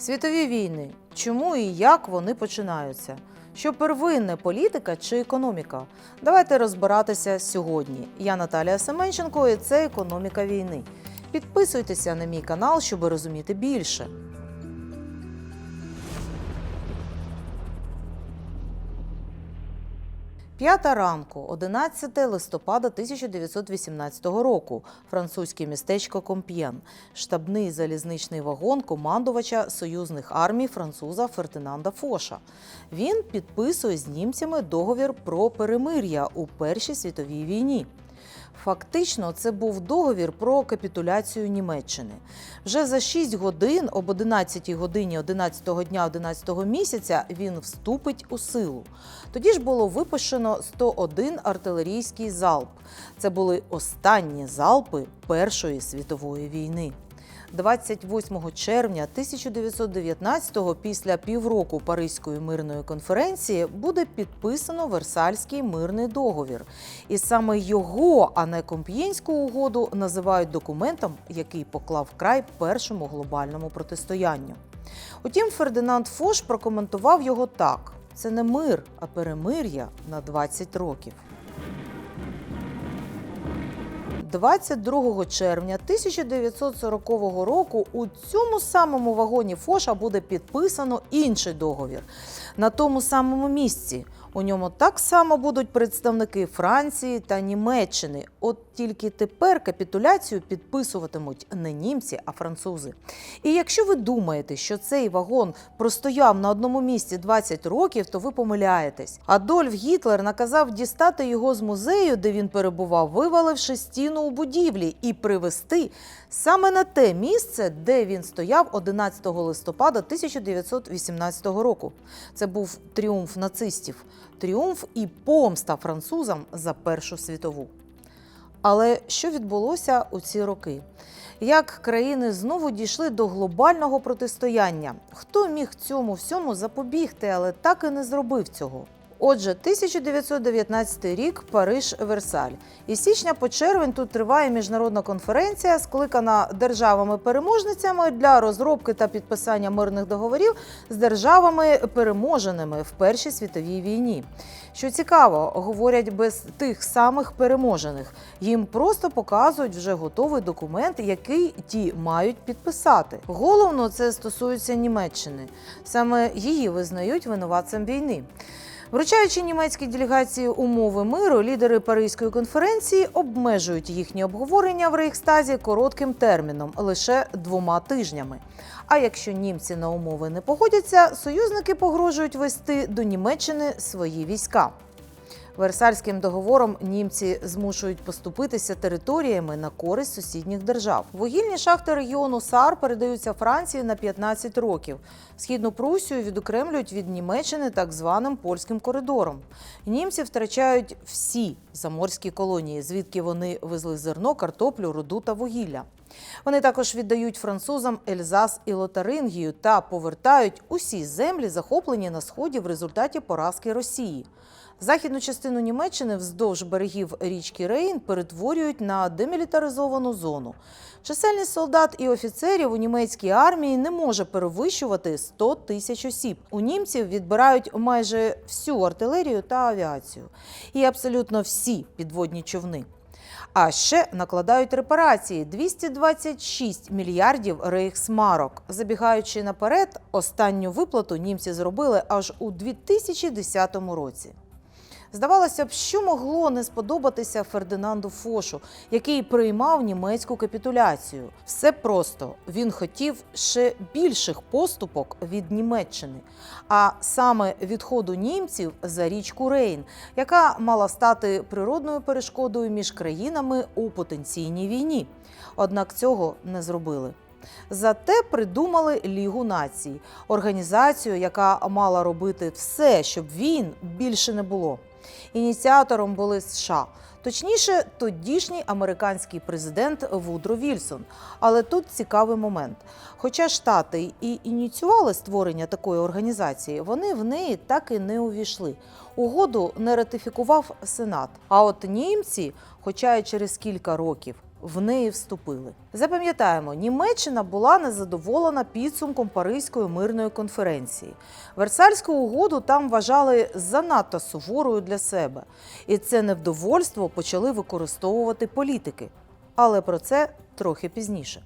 Світові війни. Чому і як вони починаються? Що первинне політика чи економіка? Давайте розбиратися сьогодні. Я Наталія Семенченко, і це економіка війни. Підписуйтеся на мій канал, щоб розуміти більше. П'ята ранку, 11 листопада 1918 року, французьке містечко Комп'єн, штабний залізничний вагон командувача союзних армій француза Фердинанда Фоша. Він підписує з німцями договір про перемир'я у Першій світовій війні. Фактично, це був договір про капітуляцію Німеччини. Вже за 6 годин, об 11 годині 11 дня 11 місяця, він вступить у силу. Тоді ж було випущено 101 артилерійський залп. Це були останні залпи Першої світової війни. 28 червня 1919-го, після півроку Паризької мирної конференції, буде підписано Версальський мирний договір. І саме його, а не Комп'єнську угоду, називають документом, який поклав край першому глобальному протистоянню. Утім, Фердинанд Фош прокоментував його так: це не мир, а перемир'я на 20 років. 22 червня 1940 року у цьому самому вагоні Фоша буде підписано інший договір на тому самому місці. У ньому так само будуть представники Франції та Німеччини. От тільки тепер капітуляцію підписуватимуть не німці, а французи. І якщо ви думаєте, що цей вагон простояв на одному місці 20 років, то ви помиляєтесь. Адольф Гітлер наказав дістати його з музею, де він перебував, виваливши стіну у будівлі, і привезти саме на те місце, де він стояв 11 листопада 1918 року. Це був тріумф нацистів, тріумф і помста французам за Першу світову. Але що відбулося у ці роки? Як країни знову дійшли до глобального протистояння? Хто міг цьому всьому запобігти, але так і не зробив цього? Отже, 1919 рік Париж Версаль. Із січня по червень тут триває міжнародна конференція, скликана державами-переможницями для розробки та підписання мирних договорів з державами переможеними в Першій світовій війні. Що цікаво, говорять без тих самих переможених. Їм просто показують вже готовий документ, який ті мають підписати. Головно, це стосується Німеччини. Саме її визнають винуватцем війни. Вручаючи німецькій делегації умови миру, лідери Паризької конференції обмежують їхні обговорення в Рейхстазі коротким терміном лише двома тижнями. А якщо німці на умови не погодяться, союзники погрожують вести до Німеччини свої війська. Версальським договором німці змушують поступитися територіями на користь сусідніх держав. Вугільні шахти регіону САР передаються Франції на 15 років. Східну Прусію відокремлюють від Німеччини так званим польським коридором. Німці втрачають всі заморські колонії, звідки вони везли зерно, картоплю, руду та вугілля. Вони також віддають французам Ельзас і Лотарингію та повертають усі землі, захоплені на сході в результаті поразки Росії. Західну частину Німеччини вздовж берегів річки Рейн перетворюють на демілітаризовану зону. Чисельність солдат і офіцерів у німецькій армії не може перевищувати 100 тисяч осіб. У німців відбирають майже всю артилерію та авіацію і абсолютно всі підводні човни. А ще накладають репарації 226 мільярдів рейхсмарок. Забігаючи наперед, останню виплату німці зробили аж у 2010 році. Здавалося б, що могло не сподобатися Фердинанду Фошу, який приймав німецьку капітуляцію. Все просто він хотів ще більших поступок від Німеччини, а саме відходу німців за річку Рейн, яка мала стати природною перешкодою між країнами у потенційній війні. Однак цього не зробили. Зате придумали Лігу націй, організацію, яка мала робити все, щоб війн більше не було. Ініціатором були США, точніше, тодішній американський президент Вудро Вільсон. Але тут цікавий момент. Хоча Штати і ініціювали створення такої організації, вони в неї так і не увійшли. Угоду не ратифікував Сенат. А от німці, хоча й через кілька років, в неї вступили. Запам'ятаємо, Німеччина була незадоволена підсумком Паризької мирної конференції. Версальську угоду там вважали занадто суворою для себе, і це невдовольство почали використовувати політики. Але про це трохи пізніше.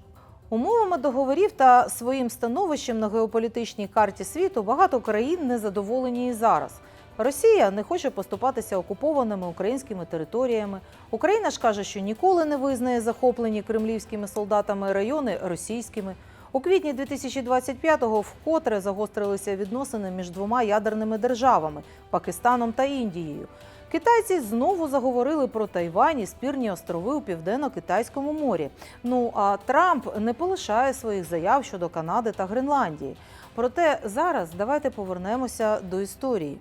Умовами договорів та своїм становищем на геополітичній карті світу багато країн не задоволені і зараз. Росія не хоче поступатися окупованими українськими територіями. Україна ж каже, що ніколи не визнає захоплені кремлівськими солдатами райони російськими. У квітні 2025-го вкотре загострилися відносини між двома ядерними державами Пакистаном та Індією. Китайці знову заговорили про Тайвань і спірні острови у південно-китайському морі. Ну а Трамп не полишає своїх заяв щодо Канади та Гренландії. Проте зараз давайте повернемося до історії.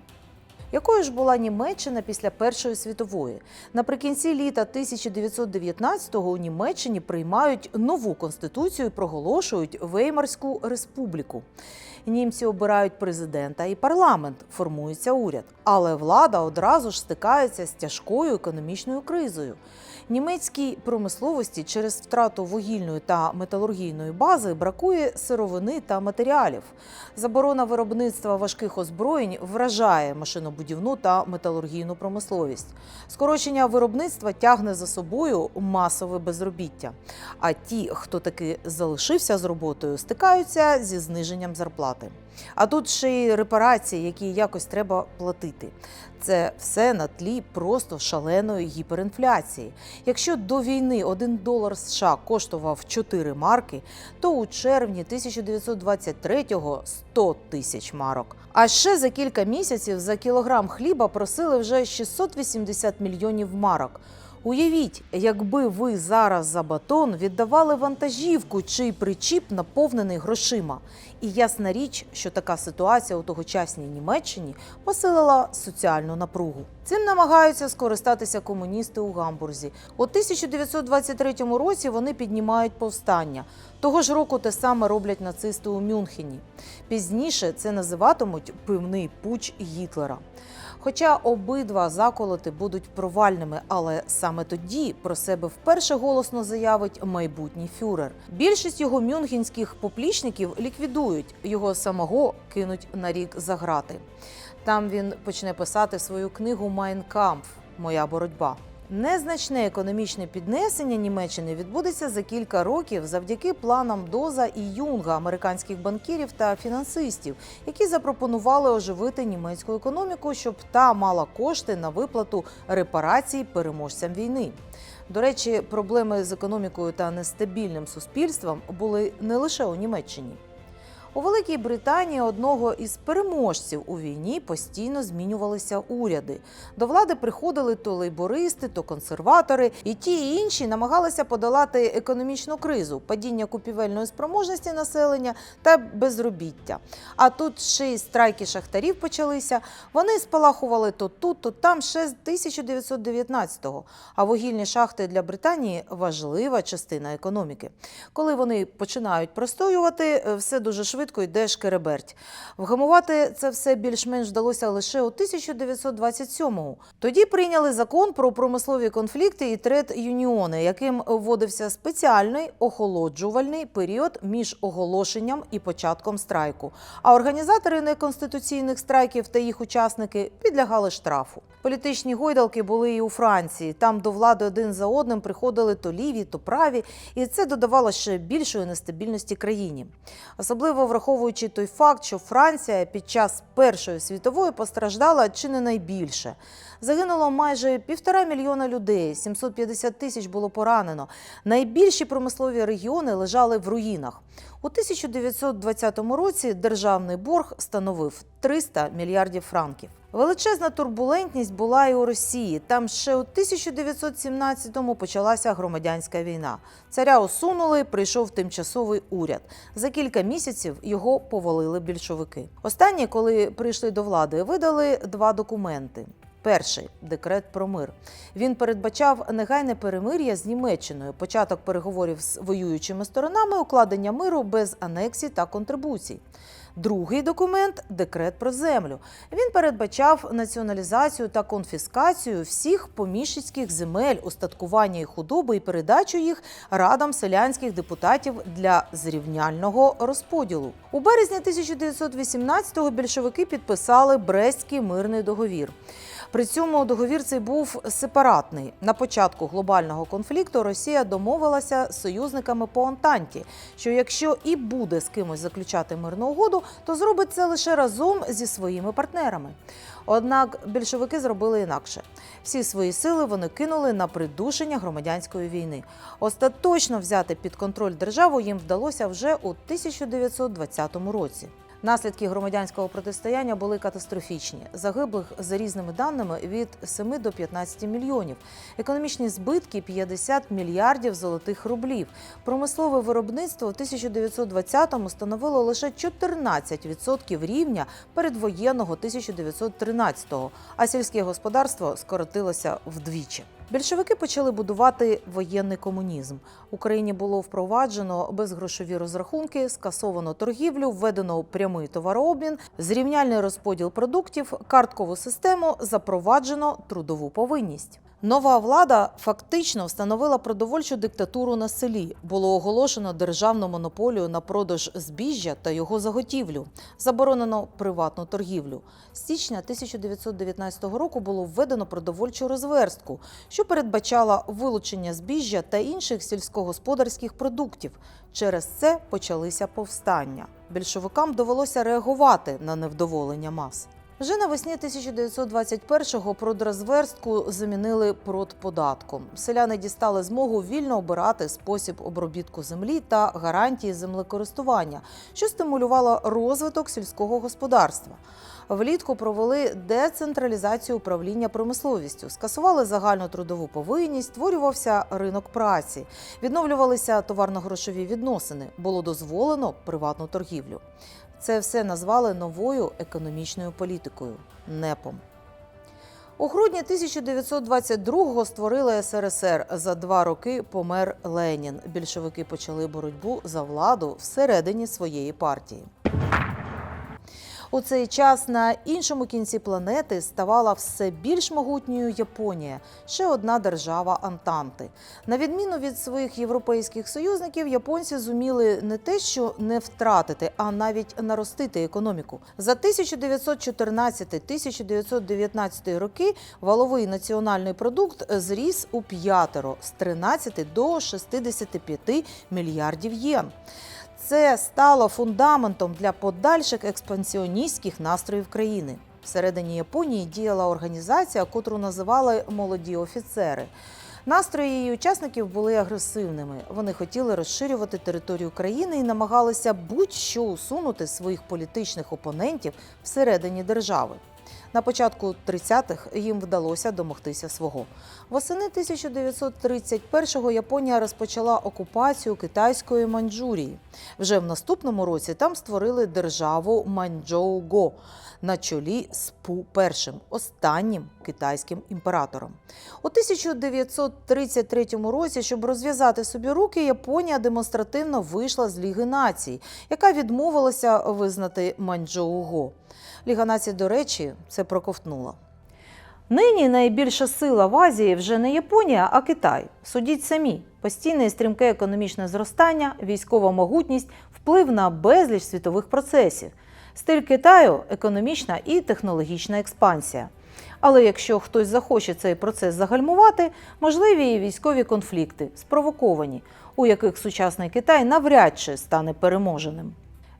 Якою ж була Німеччина після Першої світової? Наприкінці літа 1919-го у Німеччині приймають нову конституцію і проголошують Веймарську республіку. Німці обирають президента і парламент, формується уряд. Але влада одразу ж стикається з тяжкою економічною кризою. Німецькій промисловості через втрату вугільної та металургійної бази бракує сировини та матеріалів. Заборона виробництва важких озброєнь вражає машинобудівну та металургійну промисловість. Скорочення виробництва тягне за собою масове безробіття. А ті, хто таки залишився з роботою, стикаються зі зниженням зарплати. А тут ще й репарації, які якось треба платити. Це все на тлі просто шаленої гіперінфляції. Якщо до війни 1 долар США коштував 4 марки, то у червні 1923-го 100 тисяч марок. А ще за кілька місяців за кілограм хліба просили вже 680 мільйонів марок. Уявіть, якби ви зараз за батон віддавали вантажівку, чий причіп наповнений грошима. І ясна річ, що така ситуація у тогочасній Німеччині посилила соціальну напругу. Цим намагаються скористатися комуністи у Гамбурзі. У 1923 році вони піднімають повстання. Того ж року те саме роблять нацисти у Мюнхені. Пізніше це називатимуть пивний пуч Гітлера. Хоча обидва заколоти будуть провальними, але саме тоді про себе вперше голосно заявить майбутній фюрер. Більшість його мюнхенських поплічників ліквідують, його самого кинуть на рік за грати. Там він почне писати свою книгу Майн Моя боротьба. Незначне економічне піднесення Німеччини відбудеться за кілька років завдяки планам Доза і Юнга, американських банкірів та фінансистів, які запропонували оживити німецьку економіку, щоб та мала кошти на виплату репарацій переможцям війни. До речі, проблеми з економікою та нестабільним суспільством були не лише у Німеччині. У Великій Британії одного із переможців у війні постійно змінювалися уряди. До влади приходили то лейбористи, то консерватори, і ті і інші намагалися подолати економічну кризу, падіння купівельної спроможності населення та безробіття. А тут ще й страйки шахтарів почалися. Вони спалахували то тут, то там ще з 1919-го. А вугільні шахти для Британії важлива частина економіки. Коли вони починають простоювати, все дуже швидко йде шкереберть. Вгамувати це все більш-менш вдалося лише у 1927-му. Тоді прийняли закон про промислові конфлікти і тред-юніони, яким вводився спеціальний охолоджувальний період між оголошенням і початком страйку. А організатори неконституційних страйків та їх учасники підлягали штрафу. Політичні гойдалки були і у Франції. Там до влади один за одним приходили то ліві, то праві, і це додавало ще більшої нестабільності країні. Особливо враховуючи той факт, що Франція під час Першої світової постраждала чи не найбільше. Загинуло майже півтора мільйона людей, 750 тисяч було поранено. Найбільші промислові регіони лежали в руїнах. У 1920 році державний борг становив 300 мільярдів франків. Величезна турбулентність була і у Росії. Там ще у 1917-му почалася громадянська війна. Царя усунули, прийшов тимчасовий уряд. За кілька місяців його повалили більшовики. Останні, коли прийшли до влади, видали два документи. Перший декрет про мир. Він передбачав негайне перемир'я з Німеччиною, початок переговорів з воюючими сторонами, укладення миру без анексій та контрибуцій. Другий документ декрет про землю. Він передбачав націоналізацію та конфіскацію всіх поміщицьких земель, устаткування і худоби і передачу їх радам селянських депутатів для зрівняльного розподілу. У березні 1918-го більшовики підписали Брестський мирний договір. При цьому договір цей був сепаратний. На початку глобального конфлікту Росія домовилася з союзниками по Антанті, що якщо і буде з кимось заключати мирну угоду, то зробить це лише разом зі своїми партнерами. Однак більшовики зробили інакше. Всі свої сили вони кинули на придушення громадянської війни. Остаточно взяти під контроль державу їм вдалося вже у 1920 році. Наслідки громадянського протистояння були катастрофічні. Загиблих за різними даними від 7 до 15 мільйонів. Економічні збитки 50 мільярдів золотих рублів. Промислове виробництво в 1920-му становило лише 14% рівня передвоєнного 1913-го, а сільське господарство скоротилося вдвічі. Більшовики почали будувати воєнний комунізм. Україні було впроваджено безгрошові розрахунки, скасовано торгівлю, введено прямий товарообмін, зрівняльний розподіл продуктів, карткову систему, запроваджено трудову повинність. Нова влада фактично встановила продовольчу диктатуру на селі. Було оголошено державну монополію на продаж збіжжя та його заготівлю. Заборонено приватну торгівлю. З січня 1919 року було введено продовольчу розверстку, що передбачала вилучення збіжжя та інших сільськогосподарських продуктів. Через це почалися повстання. Більшовикам довелося реагувати на невдоволення мас. Вже навесні 1921-го продразверстку замінили продподатком. Селяни дістали змогу вільно обирати спосіб обробітку землі та гарантії землекористування, що стимулювало розвиток сільського господарства. Влітку провели децентралізацію управління промисловістю, скасували загальну трудову повинність, створювався ринок праці, відновлювалися товарно-грошові відносини, було дозволено приватну торгівлю. Це все назвали новою економічною політикою НЕПом. У грудні 1922-го створили СРСР. За два роки помер Ленін. Більшовики почали боротьбу за владу всередині своєї партії. У цей час на іншому кінці планети ставала все більш могутньою Японія, ще одна держава Антанти. На відміну від своїх європейських союзників, японці зуміли не те, що не втратити, а навіть наростити економіку. За 1914-1919 роки валовий національний продукт зріс у п'ятеро з 13 до 65 мільярдів єн. Це стало фундаментом для подальших експансіоністських настроїв країни. Всередині Японії діяла організація, котру називали молоді офіцери. Настрої її учасників були агресивними. Вони хотіли розширювати територію країни і намагалися будь-що усунути своїх політичних опонентів всередині держави. На початку 30-х їм вдалося домогтися свого. Восени 1931-го Японія розпочала окупацію китайської Маньчжурії. Вже в наступному році там створили державу Маньчжоу-го на чолі з Пу І, останнім китайським імператором. У 1933 році, щоб розв'язати собі руки, Японія демонстративно вийшла з Ліги націй, яка відмовилася визнати Маньчжоу-го. Ліга націй, до речі, це проковтнула. Нині найбільша сила в Азії вже не Японія, а Китай. Судіть самі: постійне і стрімке економічне зростання, військова могутність, вплив на безліч світових процесів. Стиль Китаю економічна і технологічна експансія. Але якщо хтось захоче цей процес загальмувати, можливі і військові конфлікти, спровоковані, у яких сучасний Китай навряд чи стане переможеним.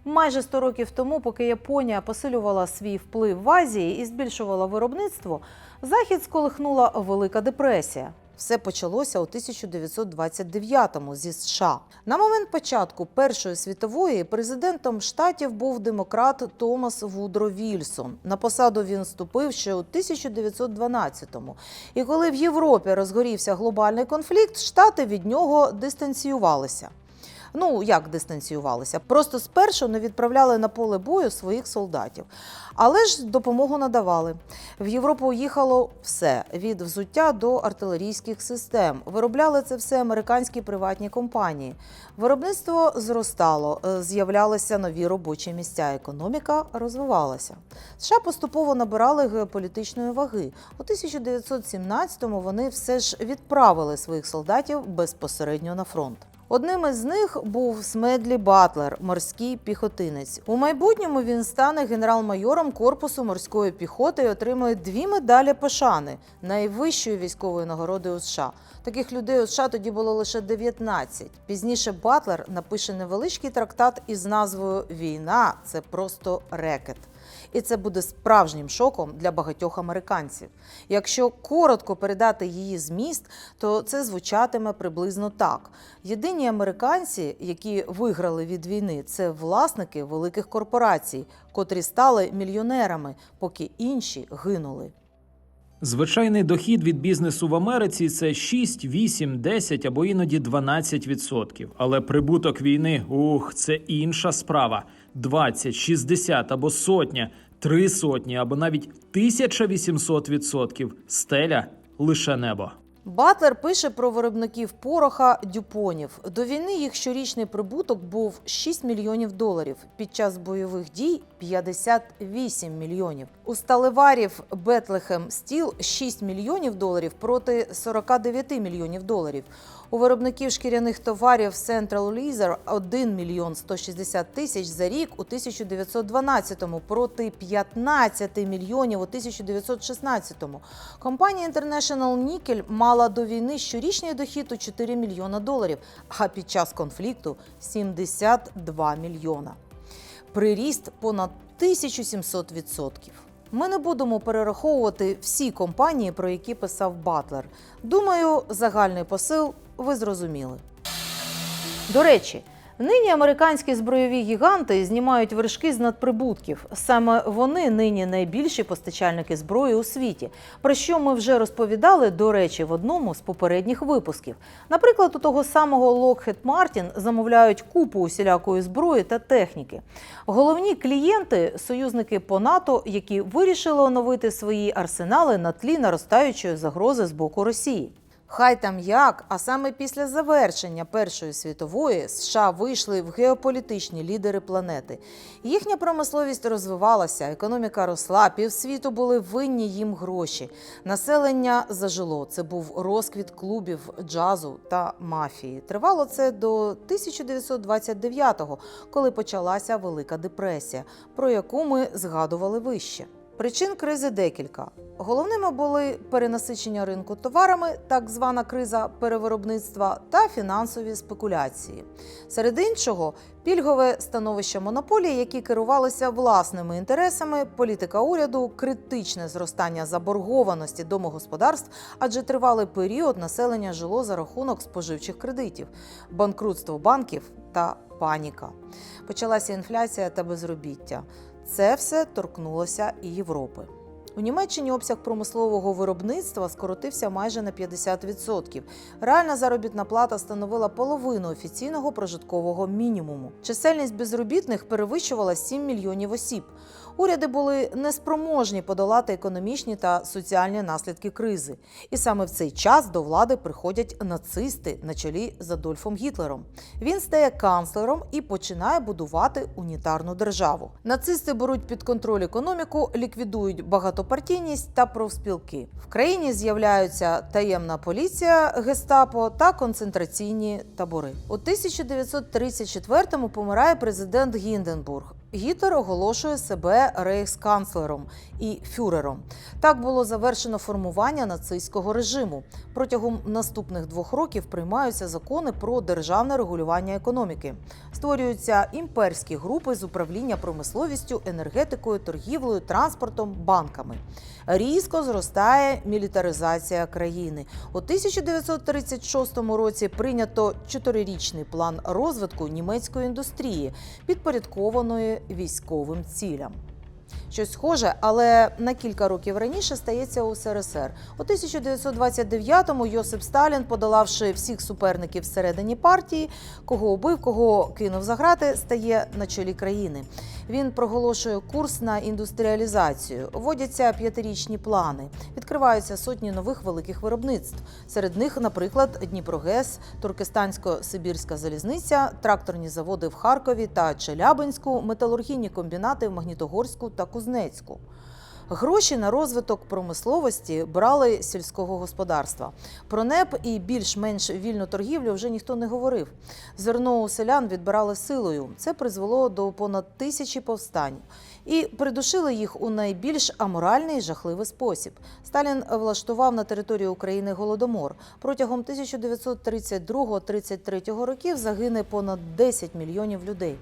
Майже 100 років тому, поки Японія посилювала свій вплив в Азії і збільшувала виробництво, захід сколихнула Велика депресія. Все почалося у 1929-му зі США. На момент початку Першої світової президентом штатів був демократ Томас Вудро Вільсон. На посаду він вступив ще у 1912-му. І коли в Європі розгорівся глобальний конфлікт, штати від нього дистанціювалися. Ну як дистанціювалися? Просто спершу не відправляли на поле бою своїх солдатів, але ж допомогу надавали. В Європу їхало все від взуття до артилерійських систем. Виробляли це все американські приватні компанії. Виробництво зростало, е, з'являлися нові робочі місця. Економіка розвивалася. США поступово набирали геополітичної ваги. У 1917-му вони все ж відправили своїх солдатів безпосередньо на фронт. Одним із них був Смедлі Батлер, морський піхотинець. У майбутньому він стане генерал-майором корпусу морської піхоти і отримує дві медалі пошани найвищої військової нагороди у США. Таких людей у США тоді було лише 19. Пізніше Батлер напише невеличкий трактат із назвою Війна це просто рекет. І це буде справжнім шоком для багатьох американців. Якщо коротко передати її зміст, то це звучатиме приблизно так: єдині американці, які виграли від війни, це власники великих корпорацій, котрі стали мільйонерами, поки інші гинули. Звичайний дохід від бізнесу в Америці це 6, 8, 10 або іноді 12 відсотків. Але прибуток війни ух, це інша справа: 20, 60 або сотня, три сотні або навіть 1800 відсотків. Стеля лише небо. Батлер пише про виробників пороха дюпонів. До війни їх щорічний прибуток був 6 мільйонів доларів. Під час бойових дій 58 мільйонів. У сталеварів Бетлехем Стіл 6 мільйонів доларів проти 49 мільйонів доларів. У виробників шкіряних товарів Central Leather 1 мільйон 160 тисяч за рік у 1912-му проти 15 мільйонів у 1916-му. Компанія International Nickel мала до війни щорічний дохід у 4 мільйона доларів, а під час конфлікту 72 мільйона. Приріст понад 1700 відсотків. Ми не будемо перераховувати всі компанії, про які писав Батлер. Думаю, загальний посил ви зрозуміли. До речі, нині американські збройові гіганти знімають вершки з надприбутків. Саме вони нині найбільші постачальники зброї у світі, про що ми вже розповідали, до речі, в одному з попередніх випусків. Наприклад, у того самого Lockheed Martin замовляють купу усілякої зброї та техніки. Головні клієнти союзники по НАТО, які вирішили оновити свої арсенали на тлі наростаючої загрози з боку Росії. Хай там як, а саме після завершення Першої світової США вийшли в геополітичні лідери планети. Їхня промисловість розвивалася, економіка росла, півсвіту були винні їм гроші. Населення зажило. Це був розквіт клубів, джазу та мафії. Тривало це до 1929-го, коли почалася Велика депресія, про яку ми згадували вище. Причин кризи декілька. Головними були перенасичення ринку товарами, так звана криза перевиробництва та фінансові спекуляції. Серед іншого, пільгове становище монополії, які керувалися власними інтересами, політика уряду, критичне зростання заборгованості домогосподарств, адже тривалий період населення жило за рахунок споживчих кредитів, банкрутство банків та паніка. Почалася інфляція та безробіття. Це все торкнулося і Європи. У Німеччині обсяг промислового виробництва скоротився майже на 50%. Реальна заробітна плата становила половину офіційного прожиткового мінімуму. Чисельність безробітних перевищувала 7 мільйонів осіб. Уряди були неспроможні подолати економічні та соціальні наслідки кризи. І саме в цей час до влади приходять нацисти на чолі з Адольфом Гітлером. Він стає канцлером і починає будувати унітарну державу. Нацисти беруть під контроль економіку, ліквідують багатопартійність та профспілки. В країні з'являються таємна поліція, гестапо та концентраційні табори. У 1934-му помирає президент Гінденбург. Гітлер оголошує себе рейхсканцлером і фюрером. Так було завершено формування нацистського режиму. Протягом наступних двох років приймаються закони про державне регулювання економіки. Створюються імперські групи з управління промисловістю, енергетикою, торгівлею, транспортом, банками. Різко зростає мілітаризація країни. У 1936 році прийнято чотирирічний план розвитку німецької індустрії, підпорядкованої військовим цілям. Щось схоже, але на кілька років раніше стається у СРСР. У 1929-му Йосип Сталін, подолавши всіх суперників всередині партії, кого убив, кого кинув за грати, стає на чолі країни. Він проголошує курс на індустріалізацію. Вводяться п'ятирічні плани. Відкриваються сотні нових великих виробництв. Серед них, наприклад, Дніпрогес, Туркестансько-Сибірська залізниця, тракторні заводи в Харкові та Челябинську, металургійні комбінати в Магнітогорську та Кузнецьку. Гроші на розвиток промисловості брали сільського господарства. Про НЕП і більш-менш вільну торгівлю вже ніхто не говорив. Зерно у селян відбирали силою. Це призвело до понад тисячі повстань. І придушили їх у найбільш аморальний і жахливий спосіб. Сталін влаштував на території України голодомор. Протягом 1932-33 років загине понад 10 мільйонів людей.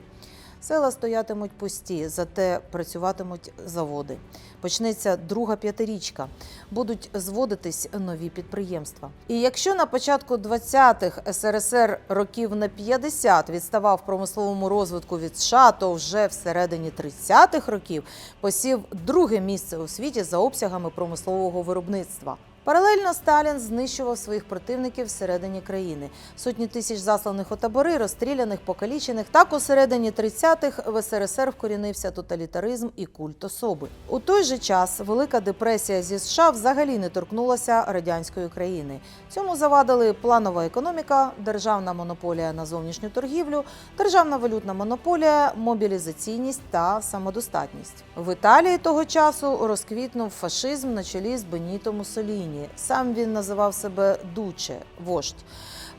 Села стоятимуть пусті, зате працюватимуть заводи. Почнеться друга п'ятирічка. Будуть зводитись нові підприємства. І якщо на початку 20-х СРСР років на 50 відставав в промисловому розвитку від США, то вже всередині 30-х років посів друге місце у світі за обсягами промислового виробництва. Паралельно Сталін знищував своїх противників всередині країни. Сотні тисяч засланих у табори, розстріляних, покалічених. Так у середині 30-х в СРСР вкорінився тоталітаризм і культ особи. У той же час Велика депресія зі США взагалі не торкнулася радянської країни. Цьому завадили планова економіка, державна монополія на зовнішню торгівлю, державна валютна монополія, мобілізаційність та самодостатність. В Італії того часу розквітнув фашизм на чолі з Беніто Муссоліні. Сам він називав себе Дуче, вождь.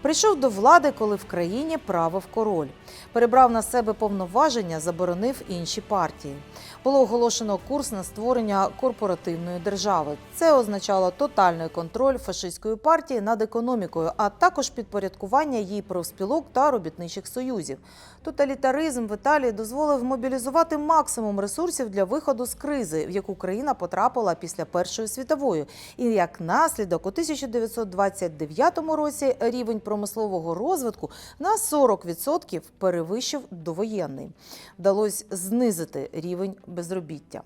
Прийшов до влади, коли в країні правив король. Перебрав на себе повноваження, заборонив інші партії. Було оголошено курс на створення корпоративної держави. Це означало тотальний контроль фашистської партії над економікою, а також підпорядкування їй профспілок та робітничих союзів. Тоталітаризм в Італії дозволив мобілізувати максимум ресурсів для виходу з кризи, в яку країна потрапила після Першої світової. І як наслідок, у 1929 році рівень промислового розвитку на 40% перевищив довоєнний. Вдалося знизити рівень безробіття.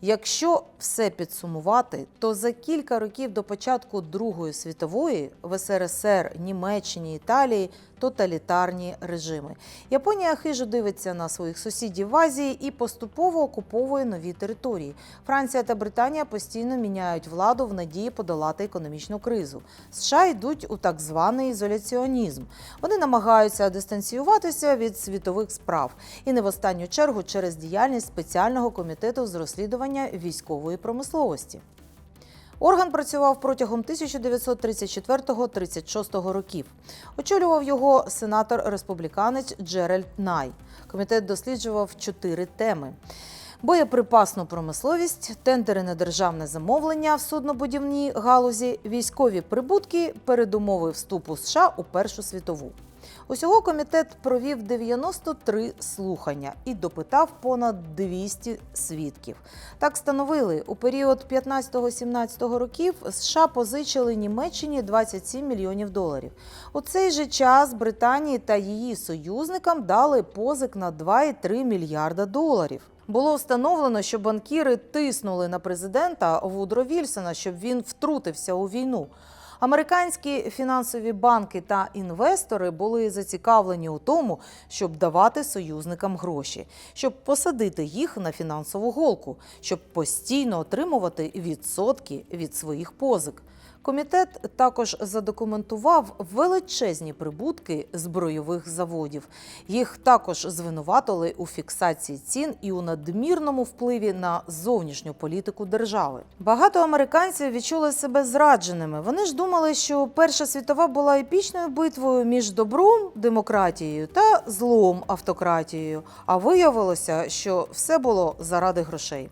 Якщо все підсумувати, то за кілька років до початку Другої світової в СРСР, Німеччині, Італії тоталітарні режими. Японія хижо дивиться на своїх сусідів в Азії і поступово окуповує нові території. Франція та Британія постійно міняють владу в надії подолати економічну кризу. США йдуть у так званий ізоляціонізм. Вони намагаються дистанціюватися від світових справ і не в останню чергу через діяльність спеціального комітету з розслідування військової промисловості. Орган працював протягом 1934-36 років. Очолював його сенатор-республіканець Джеральд Най. Комітет досліджував чотири теми. Боєприпасну промисловість, тендери на державне замовлення в суднобудівній галузі, військові прибутки, передумови вступу США у Першу світову. Усього комітет провів 93 слухання і допитав понад 200 свідків. Так становили, у період 15-17 років США позичили Німеччині 27 мільйонів доларів. У цей же час Британії та її союзникам дали позик на 2,3 мільярда доларів. Було встановлено, що банкіри тиснули на президента Вудро Вільсона, щоб він втрутився у війну. Американські фінансові банки та інвестори були зацікавлені у тому, щоб давати союзникам гроші, щоб посадити їх на фінансову голку, щоб постійно отримувати відсотки від своїх позик. Комітет також задокументував величезні прибутки збройових заводів. Їх також звинуватили у фіксації цін і у надмірному впливі на зовнішню політику держави. Багато американців відчули себе зрадженими. Вони ж думали, що Перша світова була епічною битвою між добром демократією та злом автократією. А виявилося, що все було заради грошей.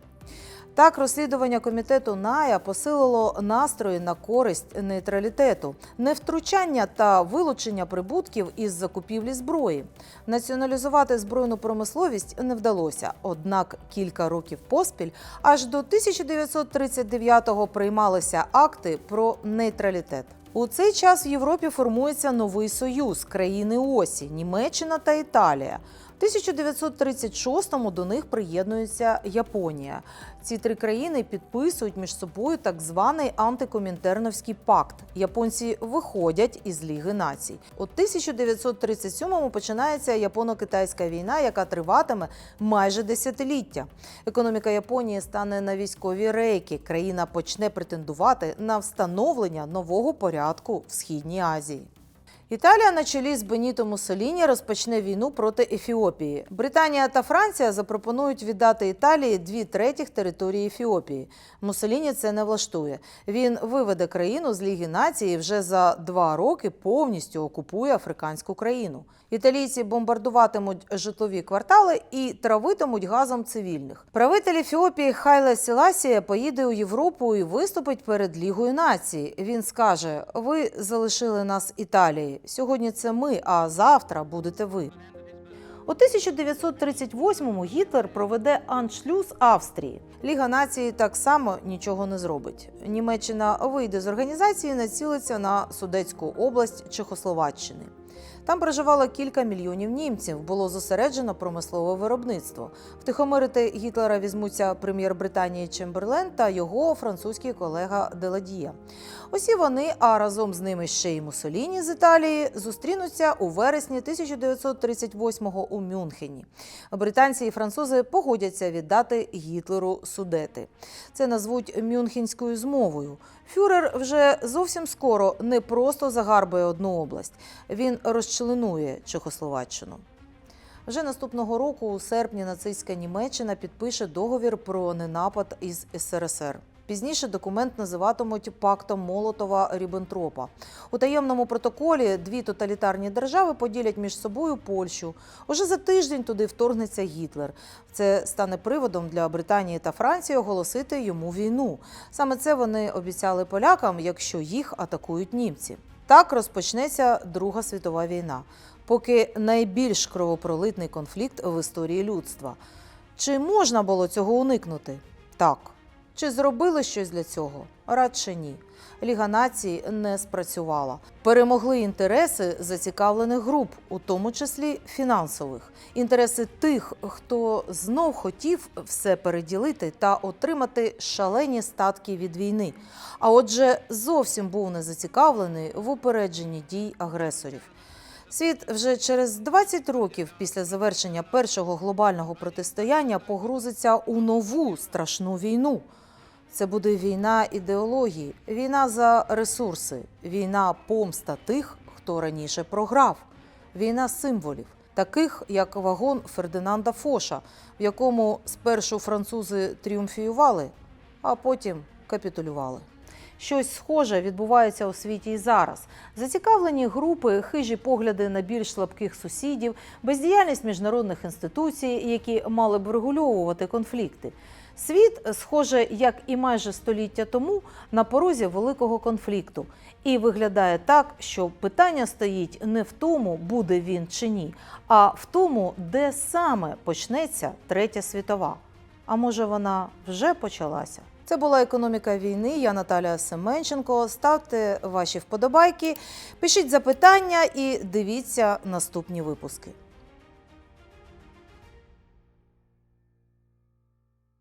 Так, розслідування комітету Ная посилило настрої на користь нейтралітету, невтручання та вилучення прибутків із закупівлі зброї. Націоналізувати збройну промисловість не вдалося. Однак кілька років поспіль, аж до 1939-го приймалися акти про нейтралітет. У цей час в Європі формується новий союз країни осі Німеччина та Італія. 1936-му до них приєднується Японія. Ці три країни підписують між собою так званий антикомінтерновський пакт. Японці виходять із Ліги націй. У 1937-му починається японо-китайська війна, яка триватиме майже десятиліття. Економіка Японії стане на військові рейки. Країна почне претендувати на встановлення нового порядку в східній Азії. Італія на чолі з Беніто Муссоліні розпочне війну проти Ефіопії. Британія та Франція запропонують віддати Італії дві третіх території Ефіопії. Муссоліні це не влаштує. Він виведе країну з Ліги націй і вже за два роки повністю окупує африканську країну. Італійці бомбардуватимуть житлові квартали і травитимуть газом цивільних. Правитель Ефіопії Хайле Сіласія поїде у Європу і виступить перед Лігою націй. Він скаже: Ви залишили нас Італії. Сьогодні це ми, а завтра будете ви. У 1938-му Гітлер проведе аншлюз Австрії. Ліга нації так само нічого не зробить. Німеччина вийде з організації і націлиться на Судетську область Чехословаччини. Там проживало кілька мільйонів німців, було зосереджено промислове виробництво. Втихомирити Гітлера візьмуться прем'єр Британії Чемберлен та його французький колега Деладія. Усі вони, а разом з ними ще й Муссоліні з Італії, зустрінуться у вересні 1938-го у Мюнхені. Британці і французи погодяться віддати Гітлеру судети. Це назвуть Мюнхенською змовою. Фюрер вже зовсім скоро не просто загарбує одну область, він розчленує Чехословаччину. Вже наступного року, у серпні, нацистська Німеччина підпише договір про ненапад із СРСР. Пізніше документ називатимуть пактом Молотова Ріббентропа. У таємному протоколі дві тоталітарні держави поділять між собою Польщу. Уже за тиждень туди вторгнеться Гітлер. Це стане приводом для Британії та Франції оголосити йому війну. Саме це вони обіцяли полякам, якщо їх атакують німці. Так розпочнеться Друга світова війна, поки найбільш кровопролитний конфлікт в історії людства. Чи можна було цього уникнути? Так. Чи зробили щось для цього? Радше ні. Ліга націй не спрацювала. Перемогли інтереси зацікавлених груп, у тому числі фінансових, інтереси тих, хто знов хотів все переділити та отримати шалені статки від війни. А отже, зовсім був не зацікавлений в упередженні дій агресорів. Світ вже через 20 років після завершення першого глобального протистояння погрузиться у нову страшну війну. Це буде війна ідеології, війна за ресурси, війна помста тих, хто раніше програв, війна символів, таких як вагон Фердинанда Фоша, в якому спершу французи тріумфіювали, а потім капітулювали. Щось схоже відбувається у світі і зараз. Зацікавлені групи, хижі погляди на більш слабких сусідів, бездіяльність міжнародних інституцій, які мали б врегульовувати конфлікти. Світ, схоже, як і майже століття тому, на порозі великого конфлікту. І виглядає так, що питання стоїть не в тому, буде він чи ні, а в тому, де саме почнеться третя світова. А може вона вже почалася? Це була економіка війни. Я Наталія Семенченко. Ставте ваші вподобайки, пишіть запитання і дивіться наступні випуски.